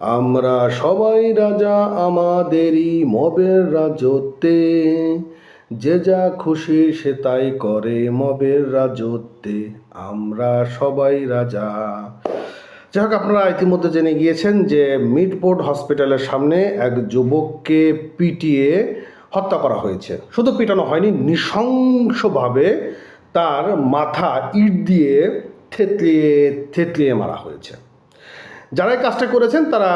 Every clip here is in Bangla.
আমরা সবাই রাজা আমাদেরই মবের রাজত্বে। যে যা খুশি সে তাই করে মবের রাজত্বে। আমরা সবাই রাজা। যাই হোক আপনারা ইতিমধ্যে জেনে গিয়েছেন যে মিডপোর্ট হসপিটালের সামনে এক যুবককে পিটিয়ে হত্যা করা হয়েছে। শুধু পিটানো হয়নি, নৃশংসভাবে তার মাথা ইট দিয়ে থেতলিয়ে থেতলিয়ে মারা হয়েছে। যারা এই কাজটা করেছেন তারা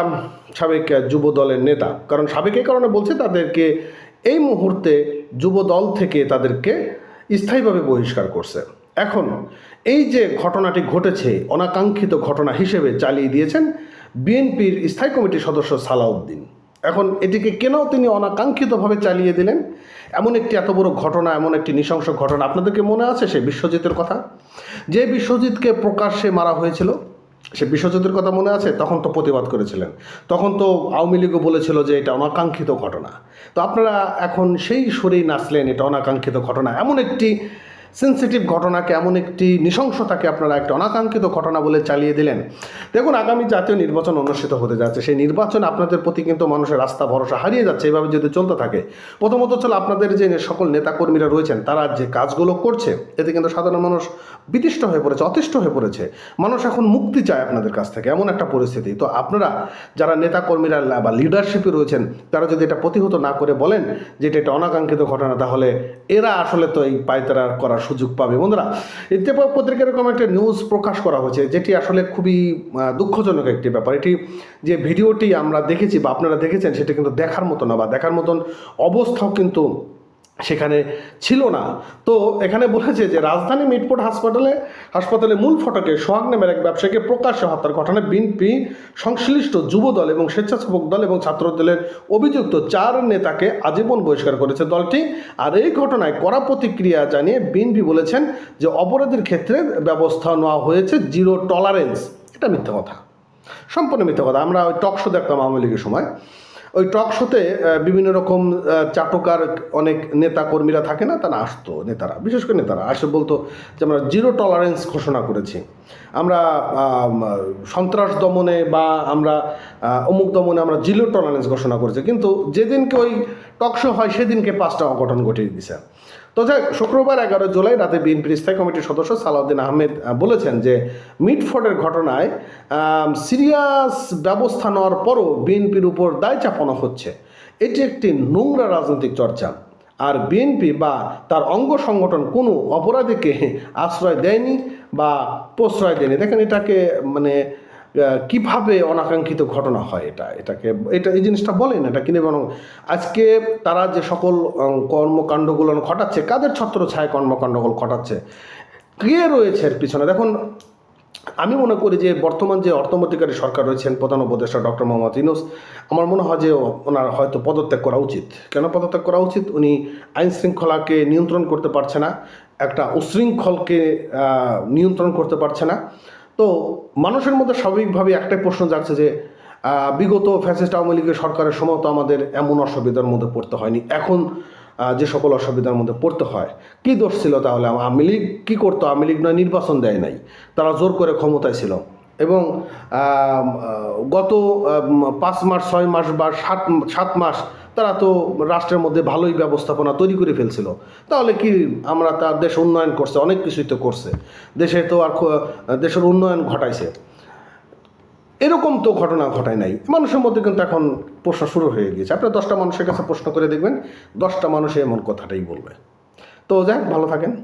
সাবেক যুব দলের নেতা। কারণ সাবেক এই কারণে বলছে তাদেরকে এই মুহূর্তে যুব দল থেকে তাদেরকে স্থায়ীভাবে বহিষ্কার করছে। এখন এই যে ঘটনাটি ঘটেছে, অনাকাঙ্ক্ষিত ঘটনা হিসেবে চালিয়ে দিয়েছেন বিএনপির স্থায়ী কমিটির সদস্য সালাউদ্দিন। এখন এটিকে কেন তিনি অনাকাঙ্ক্ষিতভাবে চালিয়ে দিলেন? এমন একটি এত বড় ঘটনা, এমন একটি নৃশংস ঘটনা আপনাদেরকে মনে আছে সে বিশ্বজিতের কথা? যে বিশ্বজিৎকে প্রকাশ্যে মারা হয়েছিল সে বিশ্বযুদ্ধের কথা মনে আছে? তখন তো প্রতিবাদ করেছিলেন। তখন তো আওয়ামী লীগও বলেছিল যে এটা অনাকাঙ্ক্ষিত ঘটনা। তো আপনারা এখন সেই সুরেই নাচলেন, এটা অনাকাঙ্ক্ষিত ঘটনা। এমন একটি সেন্সিটিভ ঘটনাকে এমন একটি নৃশংসতাকে আপনারা একটা অনাকাঙ্ক্ষিত ঘটনা বলে চালিয়ে দিলেন। দেখুন, আগামী জাতীয় নির্বাচন অনুষ্ঠিত হতে যাচ্ছে। সেই নির্বাচন আপনাদের প্রতি কিন্তু মানুষের রাস্তা ভরসা হারিয়ে যাচ্ছে। এইভাবে যদি চলতে থাকে, প্রথমত হচ্ছে আপনাদের যে সকল নেতাকর্মীরা রয়েছেন, তারা যে কাজগুলো করছে, এতে কিন্তু সাধারণ মানুষ বিতিষ্ট হয়ে পড়েছে, অতিষ্ঠ হয়ে পড়েছে। মানুষ এখন মুক্তি চায় আপনাদের কাছ থেকে, এমন একটা পরিস্থিতি। তো আপনারা যারা নেতাকর্মীরা বা লিডারশিপে রয়েছেন, তারা যদি এটা প্রতিহত না করে বলেন যে এটা একটা অনাকাঙ্ক্ষিত ঘটনা, তাহলে এরা আসলে তো এই পায়তারা করার সুযোগ পাবে। বন্ধুরা, ইত্তেফাক পত্রিকার এরকম একটা নিউজ প্রকাশ করা হয়েছে, যেটি আসলে খুবই দুঃখজনক একটি ব্যাপার। এটি যে ভিডিওটি আমরা দেখেছি বা আপনারা দেখেছেন, সেটা কিন্তু দেখার মতো না বা দেখার মতন অবস্থাও কিন্তু সেখানে ছিল না। তো এখানে বলেছে যে রাজধানী মিটপোর্ট হাসপাতালে হাসপাতালে মূল ফটকে সোহাগ নামের এক ব্যবসায়ীকে প্রকাশ্যে হত্যার ঘটনায় বিএনপি সংশ্লিষ্ট যুব দল এবং স্বেচ্ছাসেবক দল এবং ছাত্র দলের অভিযুক্ত চার নেতাকে আজীবন বহিষ্কার করেছে দলটি। আর এই ঘটনায় কড়া প্রতিক্রিয়া জানিয়ে বিএনপি বলেছেন যে অপরাধের ক্ষেত্রে ব্যবস্থা নেওয়া হয়েছে জিরো টলারেন্স। এটা মিথ্যা কথা। সম্পূর্ণ মিথ্যা কথা। আমরা ওই টক শো দেখতাম আওয়ামী লীগের সময়। ওই টক শোতে বিভিন্ন রকম চাটকার অনেক নেতা কর্মীরা থাকে না, তারা আসতো, নেতারা, বিশেষ করে নেতারা। আসে বলতো যে আমরা জিরো টলারেন্স ঘোষণা করেছি। আমরা সন্ত্রাস দমনে বা আমরা অমুক দমনে আমরা জিরো টলারেন্স ঘোষণা করেছি। কিন্তু যেদিনকে ওই টক শো হয়, সেদিনকে পাঁচটা অঘটন ঘটিয়ে দিছে। তো যাই শুক্রবার এগারো জুলাই রাতে বিএনপির স্থায়ী কমিটির সদস্য সালাউদ্দিন আহমেদ বলেছেন যে মিটফোর্ডের ঘটনায় সিরিয়াস ব্যবস্থা নেওয়ার পরও বিএনপির উপর দায় চাপানো হচ্ছে। এটি একটি নোংরা রাজনৈতিক চর্চা। আর বিএনপি বা তার অঙ্গ সংগঠন কোনো অপরাধীকে আশ্রয় দেয়নি বা প্রশ্রয় দেয়নি। দেখেন এটাকে মানে কীভাবে অনাকাঙ্ক্ষিত ঘটনা হয় এটা? এটাকে, এটা এই জিনিসটা বলেন এটা কিনে বরং আজকে তারা যে সকল কর্মকাণ্ডগুলো ঘটাচ্ছে, কাদের ছত্র ছায় কর্মকাণ্ডগুলো ঘটাচ্ছে? কে রয়েছে এর পিছনে? দেখুন আমি মনে করি যে বর্তমান যে অর্থমন্ত্রীকারী সরকার রয়েছেন প্রধান উপদেষ্টা ডক্টর মোহাম্মদ ইনুস আমার মনে হয় যে ওনার হয়তো পদত্যাগ করা উচিত। কেন পদত্যাগ করা উচিত? উনি আইন শৃঙ্খলাকে নিয়ন্ত্রণ করতে পারছে না, একটা উশৃঙ্খলকে নিয়ন্ত্রণ করতে পারছে না। তো মানুষের মধ্যে স্বাভাবিকভাবে একটাই প্রশ্ন জাগছে যে বিগত ফ্যাসিস্ট আওয়ামী লীগের সরকারের সময় তো আমাদের এমন অসুবিধার মধ্যে পড়তে হয়নি। এখন যে সকল অসুবিধার মধ্যে পড়তে হয়। কি দোষ ছিল তাহলে? আওয়ামী লীগ কী করতো? আওয়ামী লীগ নয়, নির্বাচন দেয় নাই। তারা জোর করে ক্ষমতায় ছিল। এবং গত পাঁচ মাস, ছয় মাস বা সাত সাত মাস তারা তো রাষ্ট্রের মধ্যে ভালোই ব্যবস্থাপনা তৈরি করে ফেলছিল। তাহলে কি আমরা তার দেশ উন্নয়ন করছে? অনেক কিছুই তো করছে। দেশে তো আর দেশের উন্নয়ন ঘটাইছে। এরকম তো ঘটনা ঘটায় নাই। মানুষের মধ্যে কিন্তু এখন প্রশ্ন শুরু হয়ে গিয়েছে। আপনি দশটা মানুষের কাছে প্রশ্ন করে দেখবেন, দশটা মানুষ এমন কথাটাই বলবে। তো যাই ভালো থাকেন।